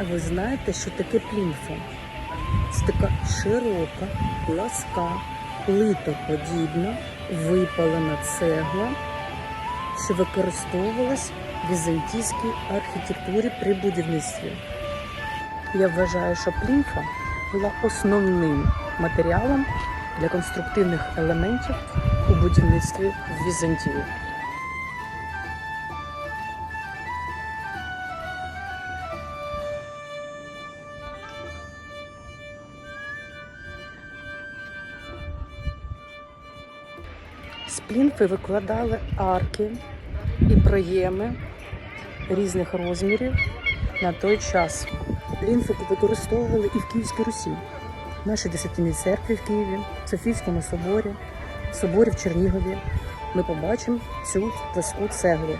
А ви знаєте, що таке плінфа? Це така широка, пласка, плитоподібна, випалена цегла, що використовувалась в візантійській архітектурі при будівництві. Я вважаю, що плінфа була основним матеріалом для конструктивних елементів у будівництві в Візантії. З плінфи викладали арки і проєми різних розмірів на той час. Плінфи використовували і в Київській Русі, в нашій Десятинній церкві в Києві, в Софійському соборі, в соборі в Чернігові. Ми побачимо цю пласку цеглу.